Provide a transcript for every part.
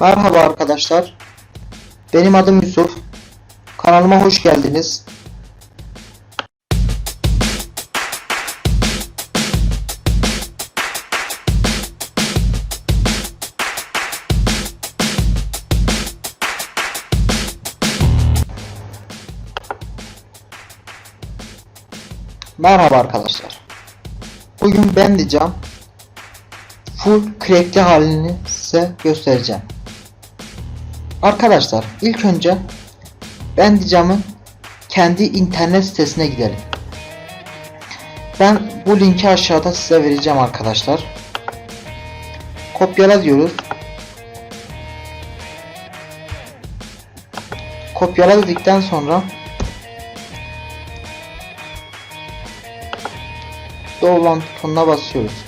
Merhaba arkadaşlar. Benim adım Yusuf. Kanalıma hoş geldiniz. Merhaba arkadaşlar. Bugün ben cam full crackli halini size göstereceğim. Arkadaşlar ilk önce Bandicam'ın kendi internet sitesine gidelim. Ben bu linki aşağıda size vereceğim arkadaşlar. Kopyala diyoruz. Kopyala dedikten sonra download butonuna basıyoruz.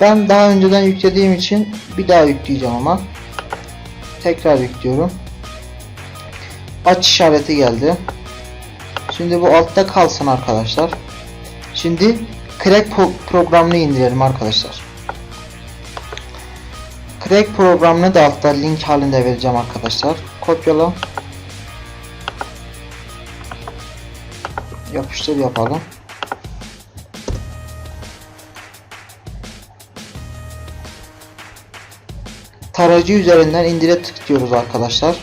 Ben daha önceden yüklediğim için bir daha yükleyeceğim ama tekrar yüklüyorum. Aç işareti geldi. Şimdi bu altta kalsın arkadaşlar. Şimdi Crack pro- programını indirelim arkadaşlar. Crack programını da altta link halinde vereceğim arkadaşlar. Kopyala. Yapıştır yapalım. Tarayıcı üzerinden indire tıklıyoruz arkadaşlar.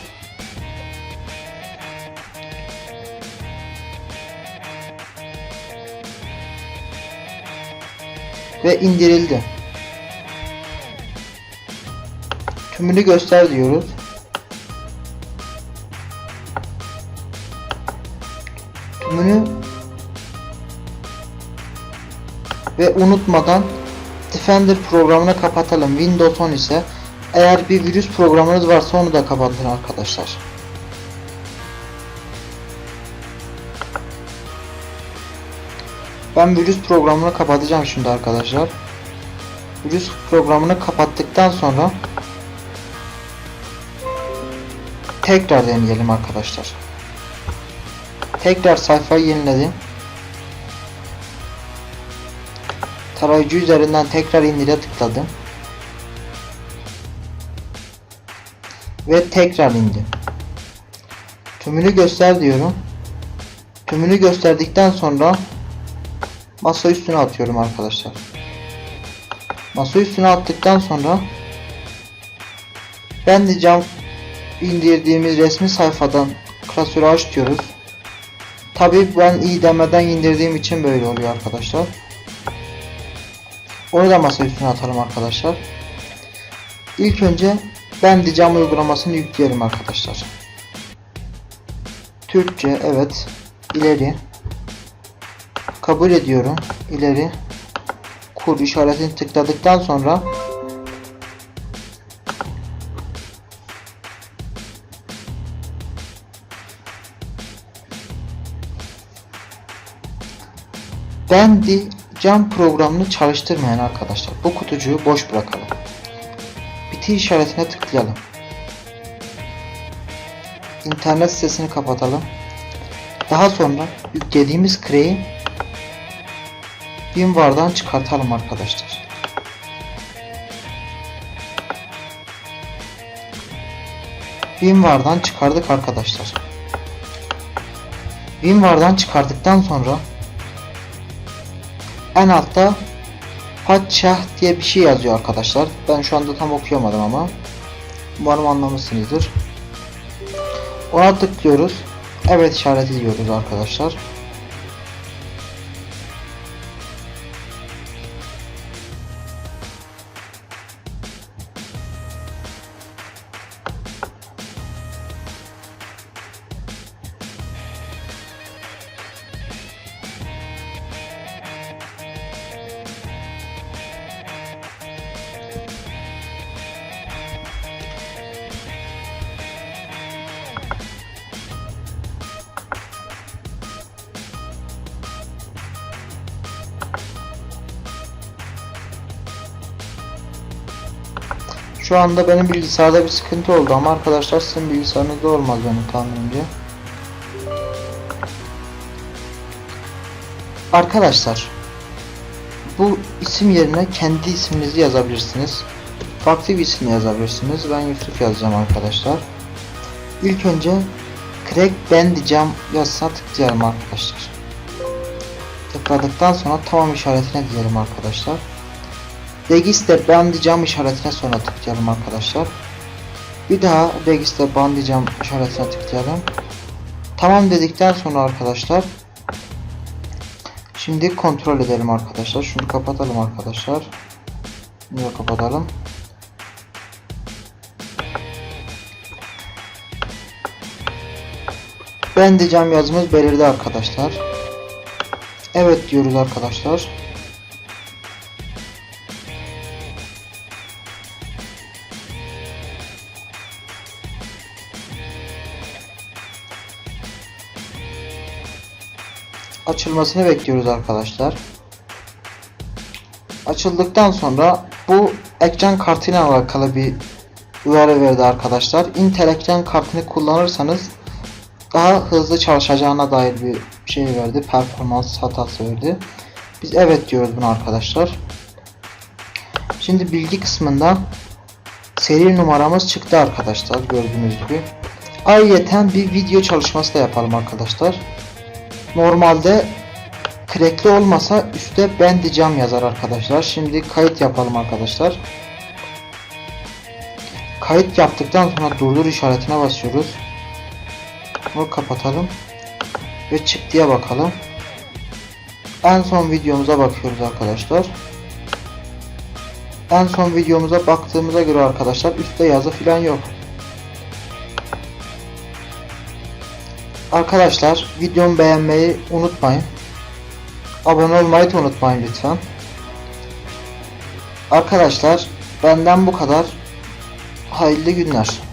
Ve indirildi. Tümünü göster diyoruz. Tümünü ve unutmadan Defender programını kapatalım. Windows 10 ise eğer bir virüs programınız varsa onu da kapatın arkadaşlar. Ben virüs programını kapatacağım şimdi arkadaşlar. Virüs programını kapattıktan sonra tekrar deneyelim arkadaşlar. Tekrar sayfayı yeniledim. Tarayıcı üzerinden tekrar indire tıkladım. Ve tekrar indi. Tümünü göster diyorum. Tümünü gösterdikten sonra masa üstüne atıyorum arkadaşlar. Masa üstüne attıktan sonra ben de cam indirdiğimiz resmi sayfadan klasörü aç diyoruz. Tabi ben iyi demeden indirdiğim için böyle oluyor arkadaşlar. Onu da masa üstüne atalım arkadaşlar. İlk önce ben de cam uygulamasını yükleyelim arkadaşlar. Türkçe evet. ileri kabul ediyorum. ileri kur işaretini tıkladıktan sonra Bendi cam programını çalıştırmayan arkadaşlar bu kutucuğu boş bırakalım bitir işaretine tıklayalım. İnternet sitesini kapatalım. Daha sonra yüklediğimiz Crane'i WinRAR'dan çıkartalım arkadaşlar. WinRAR'dan çıkardık arkadaşlar. WinRAR'dan çıkardıktan sonra en altta Padişah diye bir şey yazıyor arkadaşlar. Ben şu anda tam okuyamadım ama. Umarım anlamışsınızdır. Ona tıklıyoruz. Evet işareti diyoruz arkadaşlar. Şu anda benim bilgisayarda bir sıkıntı oldu ama arkadaşlar sizin bilgisayarınızda olmaz benim tahminimce. Arkadaşlar bu isim yerine kendi isminizi yazabilirsiniz. farklı bir isim yazabilirsiniz. Ben Yusuf yazacağım arkadaşlar. İlk önce Crack Ben diyeceğim yazısına tıklayalım arkadaşlar. Tıkladıktan sonra tamam işaretine diyelim arkadaşlar. Register Ben diyeceğim işaretine sonra tıklayalım arkadaşlar. Bir daha Register Ben diyeceğim işaretine tıklayalım. Tamam dedikten sonra arkadaşlar Şimdi kontrol edelim arkadaşlar. Şunu kapatalım arkadaşlar. Bunu kapatalım. Ben diyeceğim yazımız belirdi arkadaşlar. Evet diyoruz arkadaşlar. Açılmasını bekliyoruz arkadaşlar. Açıldıktan sonra bu ekran kartıyla alakalı bir uyarı verdi arkadaşlar. Intel ekran kartını kullanırsanız daha hızlı çalışacağına dair bir şey verdi. Performans hatası verdi. Biz evet diyoruz buna arkadaşlar. Şimdi bilgi kısmında seri numaramız çıktı arkadaşlar gördüğünüz gibi. Ayrıca bir video çalışması da yapalım arkadaşlar. Normalde crackli olmasa üstte ben diyeceğim yazar arkadaşlar. Şimdi kayıt yapalım arkadaşlar. Kayıt yaptıktan sonra durdur işaretine basıyoruz. Bunu kapatalım. Ve çıktıya bakalım. En son videomuza bakıyoruz arkadaşlar. En son videomuza baktığımıza göre arkadaşlar üstte yazı falan yok. Arkadaşlar videomu beğenmeyi unutmayın. Abone olmayı da unutmayın lütfen. Arkadaşlar benden bu kadar. Hayırlı günler.